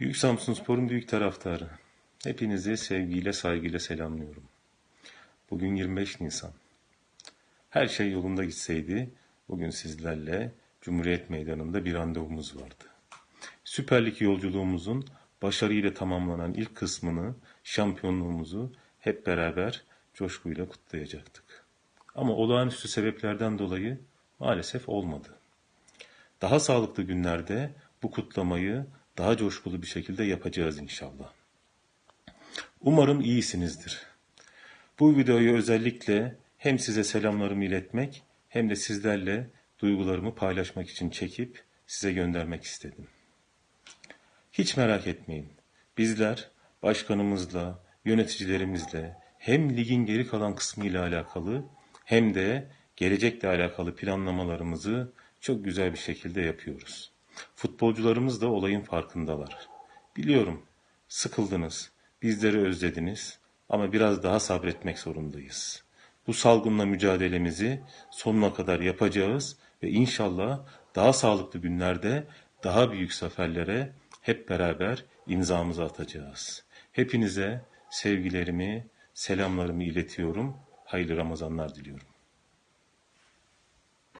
Büyük Samsunspor'un büyük taraftarı. Hepinizi sevgiyle, saygıyla selamlıyorum. Bugün 25 Nisan. Her şey yolunda gitseydi bugün sizlerle Cumhuriyet Meydanı'nda bir randevumuz vardı. Süper Lig yolculuğumuzun başarıyla tamamlanan ilk kısmını, şampiyonluğumuzu hep beraber coşkuyla kutlayacaktık. Ama olağanüstü sebeplerden dolayı maalesef olmadı. Daha sağlıklı günlerde bu kutlamayı daha coşkulu bir şekilde yapacağız inşallah. Umarım iyisinizdir. Bu videoyu özellikle hem size selamlarımı iletmek hem de sizlerle duygularımı paylaşmak için çekip size göndermek istedim. Hiç merak etmeyin. Bizler başkanımızla, yöneticilerimizle hem ligin geri kalan kısmıyla alakalı hem de gelecekle alakalı planlamalarımızı çok güzel bir şekilde yapıyoruz. Futbolcularımız da olayın farkındalar. Biliyorum, sıkıldınız, bizleri özlediniz ama biraz daha sabretmek zorundayız. Bu salgınla mücadelemizi sonuna kadar yapacağız ve inşallah daha sağlıklı günlerde daha büyük zaferlere hep beraber imzamızı atacağız. Hepinize sevgilerimi, selamlarımı iletiyorum. Hayırlı Ramazanlar diliyorum.